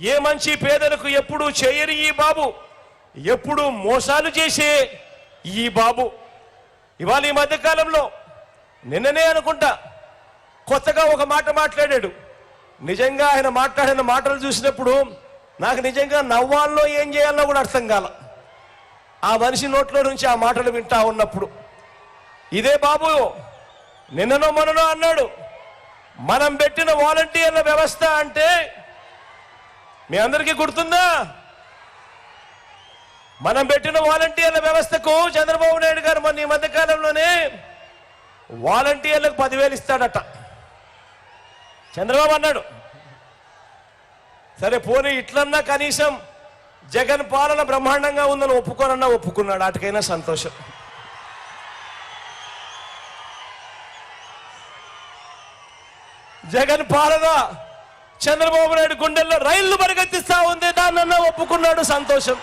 ఏ మంచి పేదలకు ఎప్పుడు చేయని ఈ బాబు ఎప్పుడు మోసాలు చేసే ఈ బాబు. ఇవాళ ఈ మధ్యకాలంలో నిన్ననే అనుకుంటా కొత్తగా ఒక మాట మాట్లాడాడు. నిజంగా ఆయన మాట్లాడిన మాటలు చూసినప్పుడు నాకు నిజంగా నవ్వాల్లో ఏం చేయాలో కూడా అర్థం కాల. ఆ మనిషి నోట్లో నుంచి ఆ మాటలు వింటా ఉన్నప్పుడు. ఇదే బాబు నిన్ననో మననో అన్నాడు మనం పెట్టిన వాలంటీర్ల వ్యవస్థ అంటే మీ అందరికీ గుర్తుందా? మనం పెట్టిన వాలంటీర్ల వ్యవస్థకు చంద్రబాబు నాయుడు గారు మొన్న ఈ మధ్యకాలంలోనే వాలంటీర్లకు పదివేలు ఇస్తాడట. చంద్రబాబు అన్నాడు సరే పోనీ ఇట్లన్నా కనీసం జగన్ పాలన బ్రహ్మాండంగా ఉందని ఒప్పుకోనన్నా ఒప్పుకున్నాడు. అటుకైనా సంతోషం. జగన్ పాలన చంద్రబాబు నాయుడు గుండెల్లో రైళ్ళు పరిగెత్తిస్తా ఉంది. దాన్న ఒప్పుకున్నాడు సంతోషం.